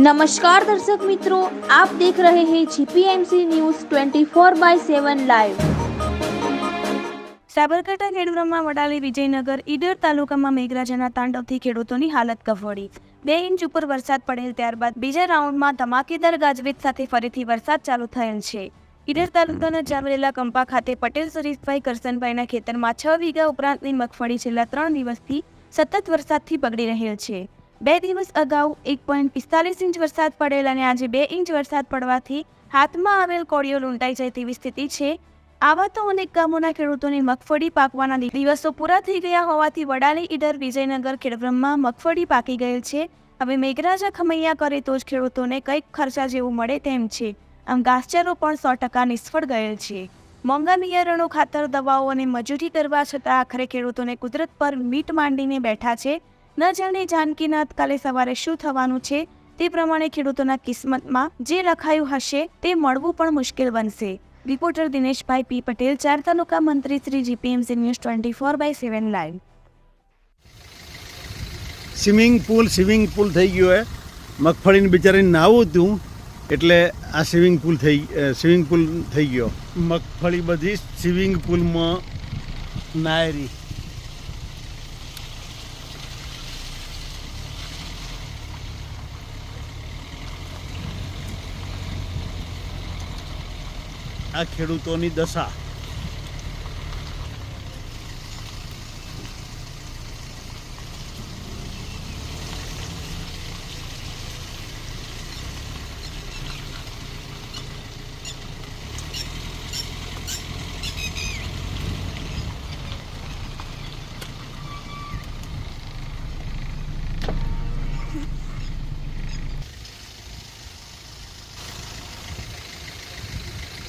નમસ્કાર દર્શક મિત્રો આપ દેખ રહે હૈ GPMC news 24 by 7 live Sabarkantha ખેડૂતોમાં વડાલી વિજયનગર ઈડર તાલુકામાં મેઘરાજાના તાંડવથી ખેડૂતોની હાલત કફોડી. બે ઇંચ ઉપર વરસાદ પડેલ ત્યારબાદ બીજા રાઉન્ડમાં ધમાકેદાર ગાજવીજ સાથે ફરીથી વરસાદ ચાલુ થયેલ છે. ઈડર તાલુકાના ચાવરેલા કંપા ખાતે પટેલ સુરેશભાઈ કરસનભાઈના ખેતરમાં છ વીઘા ઉપરાંતની મગફળી છેલ્લા ત્રણ દિવસથી સતત વરસાદથી બગડી રહેલ છે. બે દિવસ અગાઉ એક પોઈન્ટ પિસ્તાલીસ ઇંચ વરસાદ પડેલ અને આજે બે ઇંચ વરસાદ પડવાથી હાથમાં આવેલ કોળીઓ લૂંટાઈ જાય તેવી સ્થિતિ છે. આવા તો અનેક ગામોના ખેડૂતોની મગફળી પાકવાના દિવસો પૂરા થઈ ગયા હોવાથી વડાલી, ઈડર, વિજયનગર ખેડબ્રહ્મમાં મગફળી પાકી ગયેલ છે. હવે મેઘરાજા ખમૈયા કરે તો જ ખેડૂતોને કંઈક ખર્ચા જેવું મળે તેમ છે. આમ ઘાસચારો પણ સો ટકા નિષ્ફળ ગયેલ છે. મોંઘા બિયારણો, ખાતર, દવાઓ અને મજૂરી કરવા છતાં આખરે ખેડૂતોને કુદરત પર મીટ માંડીને બેઠા છે. ન જાણે જાનકીનાથ કાલે સવારે શું થવાનું છે તે પ્રમાણે ખેડૂતોના કિસ્મતમાં જે લખાયું હશે તે મળવું પણ મુશ્કેલ બનશે. રિપોર્ટર દિનેશભાઈ પી પટેલ ચાર તાલુકા મંત્રી Shri GPMC news twenty four by seven live. Swimming pool swimming pool થઈ ગયો હે. મગફળીને બિચારીને નાવું હતું એટલે આ સ્વિમિંગ પુલ થઈ સ્વિમિંગ પુલ થઈ ગયો. મગફળી બધી સ્વિમિંગ પુલમાં નાયરી. આ ખેડૂતોની દશા.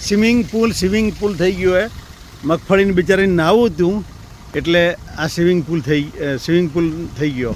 સ્વિમિંગ પુલ સ્વિમિંગ પુલ થઈ ગયો હે. મગફળીને બિચારીને નાહવું હતું એટલે આ સ્વિમિંગ પુલ થઈ સ્વિમિંગ પુલ થઈ ગયો.